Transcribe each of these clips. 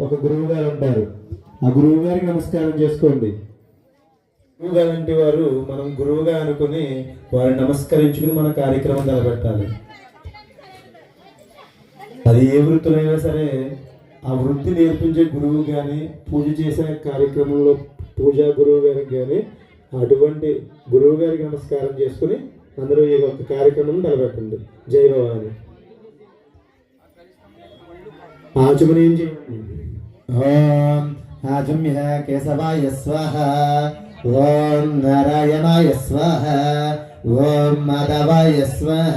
ఒక గురువు గారు ఉంటారు. ఆ గురువు గారికి నమస్కారం చేసుకోండి. గురువు గారు వారు మనం గురువుగా అనుకుని వారిని నమస్కరించుకుని మన కార్యక్రమం నిలబెట్టాలి అది ఏ వృత్తులైనా సరే ఆ వృత్తి నేర్పించే గురువు కానీ పూజ చేసే కార్యక్రమంలో పూజా గురువు గారికి కానీ అటువంటి గురువు గారికి నమస్కారం చేసుకుని అందరూ ఈ యొక్క కార్యక్రమం నిలబెట్టండి. జై భవాని. ఆచమని ఏం చేయండి? ఓం ఆజమ్య కేశవాయ స్వాహ ఓం నారాయణాయ స్వాహ ఓం మాధవాయ స్వాహ.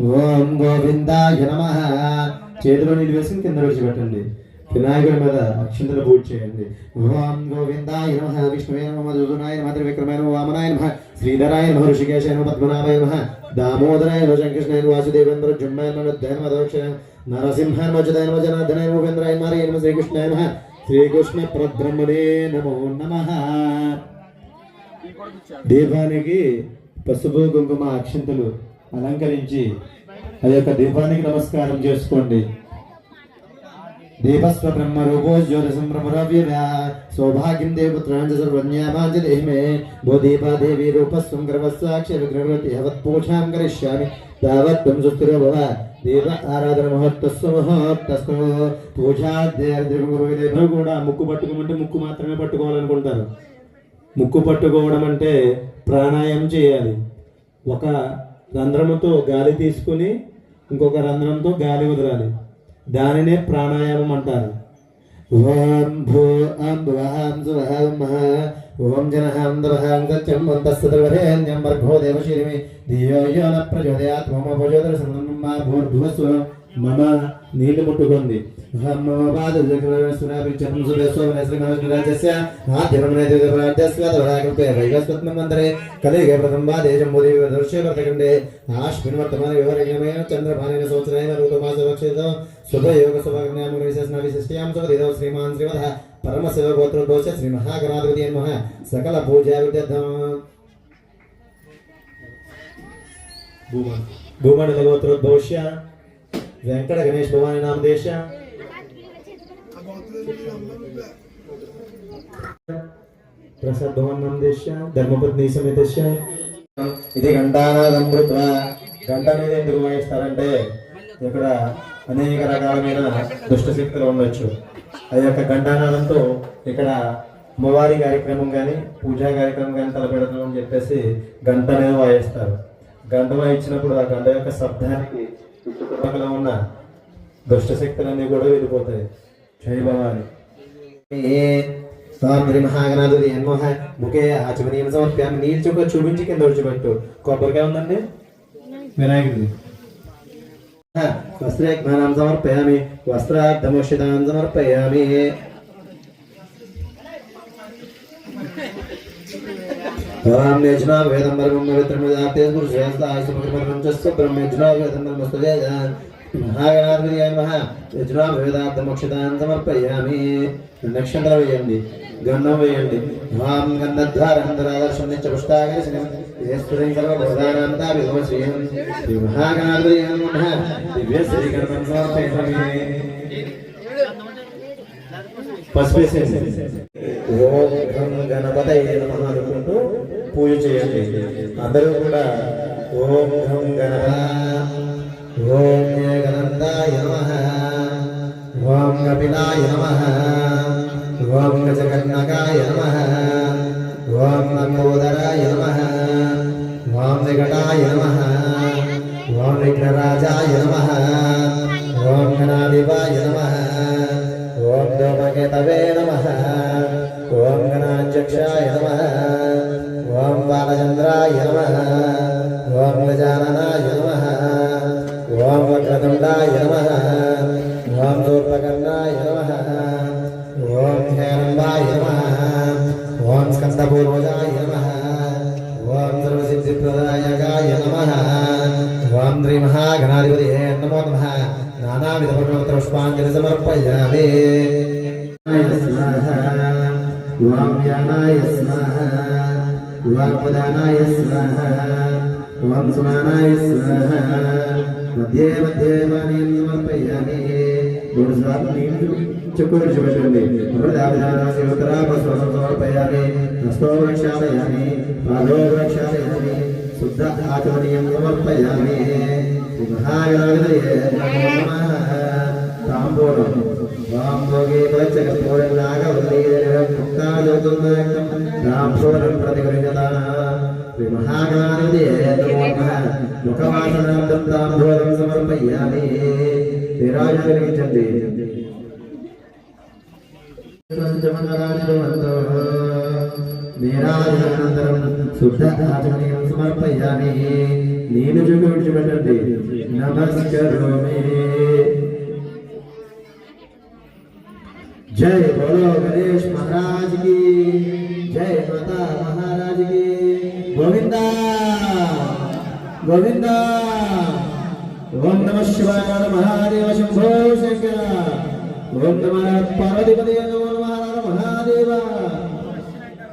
ఓం గోవిందాయ నమ. చేతిలో నీళ్ళు వేసుకుని కింద విడిచిపెట్టండి వినాయకుడి మీద అక్షింతలు పూజ చేయండి. ఓం గోవిందాయ నమ. విష్ణువే నమ. మధుసూనాయ నమ. త్రివిక్రమాయ నమ. వామనాయ నమ. శ్రీధరాయ నమ. ఋషికేశాయ నమ. పద్మనాభాయ నమ. దామోదరాయ నమ. శంకృష్ణాయ నమ. వాసుదేవేంద్ర జుమ్మాయ నమ. నృత్యాయ నమ. దోక్షాయ నరసింహాయ నమ. జదాయ నమ. జనార్దనాయ నమ. ఉపేంద్రాయ మారాయ నమ. శ్రీకృష్ణాయ నమ. శ్రీకృష్ణ పరబ్రహ్మణే నమో నమ. దీపానికి పసుపు కుంకుమ అక్షింతలు అలంకరించి ఆ యొక్క దీపానికి నమస్కారం చేసుకోండి. దీపస్వ బ్రహ్మ రూపో జ్యోతి బ్రహ్మరవ్య సౌభాగ్యం దేవపుత్రాంజ సర్వజ్ఞామాంజలి భో దీపా దేవి రూపస్వం గర్వస్సాక్షి విగ్రహవతి యవత్ పూజాం కరిష్యామి. తావత్ త్వం సుస్థిరో భవ. దేవ ఆరాధన మహత్తస్వ మహత్తస్వ పూజా దేవుడు కూడా ముక్కు పట్టుకోమంటే ముక్కు మాత్రమే పట్టుకోవాలనుకుంటారు. ముక్కు పట్టుకోవడం అంటే ప్రాణాయామం చేయాలి. ఒక రంధ్రముతో గాలి తీసుకుని ఇంకొక రంధ్రంతో గాలి వదలాలి. దానినే ప్రాణాయామం అంటారు. ఓం భూ అం భువహం సువహం మహా. ఓం జనహం దవహం సత్యం వంతస్తవరేణ్యం భర్గో దేవశీలిమి ధియో యో న ప్రచోదయాత్ మమ భూర్భువస్వ మమ నీళ్ళు ముట్టుకుంది. కలిగే ప్రథమ దేశం ముది దృశ్య వర్తకండే ఆశ్విన్ వర్తమాన శుభయోగ విశేషణ విశిష్ట్యాం శ్రీమాన్ శ్రీవధ పరమశివ గోత్రోద్భోష శ్రీ మహాగణాధిపతి నమః. సకల పూజా విద్యర్థం. భూమండల గోత్రోద్భోష్య వెంకట గణేష్ భవాని నామదేశ ప్రసాద్ భవన్ నామదేశ ధర్మపత్ని సమేతశ ఇది ఘంటానాదం గంట అనేది ఎందుకు వాయిస్తారంటే ఇక్కడ అనేక రకాలమైన దుష్ట శక్తులు ఉండొచ్చు. అది యొక్క ఘంటానాదంతో ఇక్కడ అమ్మవారి కార్యక్రమం కానీ పూజా కార్యక్రమం కానీ తలపెడతామని చెప్పేసి గంట అనేది వాయిస్తారు. గంట వాయించినప్పుడు ఆ గంట యొక్క శబ్దానికి చుట్టుపక్కల ఉన్న దుష్ట శక్తులన్నీ కూడా వెళ్ళిపోతాయి. జై భవాని. స్వామి మహాగణాధుడి ఎన్మోహ ముఖే ఆచమనీయం సమర్ప్యామి. నీళ్ళు చుక్క చూపించి కింద ఉడిచిపెట్టు కొబ్బరికాయ ఉందండి? వినాయకుడిది. వస్త్రేజ్ఞానం సమర్పయామి. వస్త్రార్థమోషితాన్ సమర్పయామి. ఓం వేదం పరమం పవిత్రమదాతే పురుషేస్తాయ సుపకృపంచస్వ బ్రహ్మ యజ్నా వేదం పరమస్తదే మహాగణాధిపతి నమః. యజ్నా వేదార్థమోక్షితాన్ సమర్పయామి. నక్షత్రం వేయండి. గంధం వేయండి. వాం గంధద్వారంధరాదర్శం నిత్య పుష్టాగరి శ్రీ సర్వభూతానాంతా విధవ దివ్య సమర్పయామి. పసిపేసేసి ఓం గణపతయ అనుకుంటూ పూజ చేయండి అందరూ కూడా ఓం గం గణప ఓం గణందాయ నమః ఓం కపిలాయ నమః ఓం గజకర్ణకాయ నమః ఓం లంబోదరాయ నమః ఓం వికటాయ నమః ఓం విఘ్నరాజాయ నమః ఓం గణాధిపాయ నమః ఓం ధూమకేతవే నమః ఓం గణాధ్యక్షాయ నమః श्री महाघनाधिपति नमो नमः नानाविधपुष्पाञ्जलिसमर्पयामि वाम्यानाय स्मः वाक्पदानाय स्मः वाक्सुमानाय स्मः मध्ये मध्ये वाणीं समर्पयामि चक्षुर्षुभशुन्दे अमृताभिधानास्य हस्तो प्रक्षापयामि पादो प्रक्षापयामि शुद्ध आचमनीयं समर्पयामि താമ്പോളം വാംഭോഗേ പച്ചകപ്പോഴൻ നാഗവല്ലീകരണം മുക്താലോകം രാംസോരം പ്രതികരിച്ചതാണ് ശ്രീ മഹാഗാനന്ദേന്ദ്രമോഹ മുഖവാസനാർത്ഥം താമ്പോളം സമർപ്പയാമേ ശ്രീരാജ నీరాజనంతరం శుద్ధ ఆచమనీయం సమర్పయామి నేను చూపి విడిచిపెట్టండి నమస్కరోమి జై బోలో గణేష్ మహారాజ్కి జై మాతా మహారాజ్కి గోవిందా గోవిందా ఓం నమ శివాయ మహాదేవ శంభో శంకర ఓం నమ పార్వతిపతి నమో నమ మహాదేవ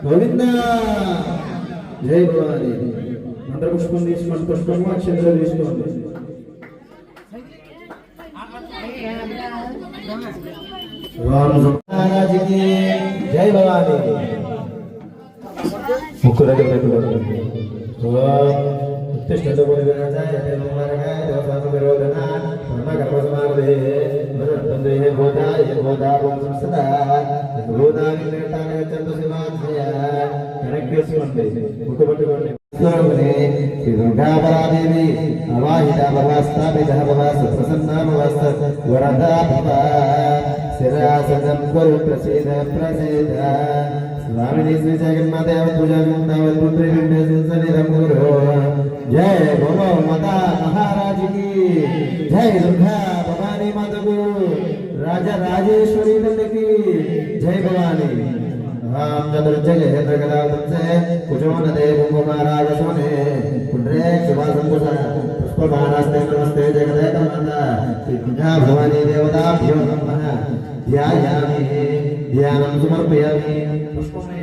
గోవింద! జై భవాని. మంత్ర పుష్పం తీసుకోండి పుష్పము అక్షంతలు తీసుకోండి. జై భవాని. ముక్కు దగ్గర పెట్టుకోండి. तिष्ठतु पुरुषविरोधनात् कर्मकर्मसमार्दे भरतन्देः भूताय भूतापुंसं सदा भूतानिर्णेतानि गच्छन्तु शिवाध्या कनक्यस्वन्ते मुकुपटुकोण्डे श्री दुर्गापरादेवी अवाहिता भवास्तापितः भवास्तत् प्रसन्ना भवास्तत् वरदा भवा शिरासदं कुरु प्रसीद प्रसीद स्वामिनि श्रीजगन्माते यावत् पूजां तावत् पुत्रे बिम्बे संसनिरं कुरु जय भोलो माता महाराज की। जय दुर्गा भवानी माता को। राजा राजेश्वरी नंद की। जय भवानी। राम चंद्र जय जगदा से कुजोन देव महाराज सोने कुंड्रे सुभा संकुश पुष्प महाराज ने नमस्ते। जगदे नंदा। सिद्धा भवानी देवता। भ्यो नमः। ध्यायामि। ध्यानं समर्पयामि। पुष्पमे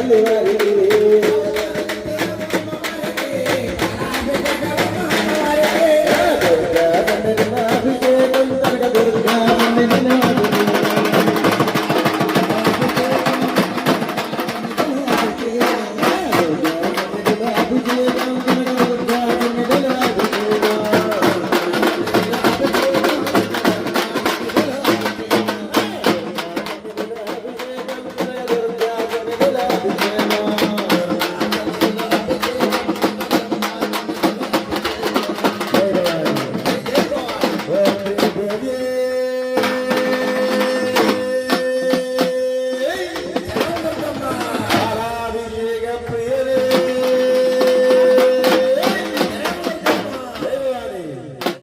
Dale, dale.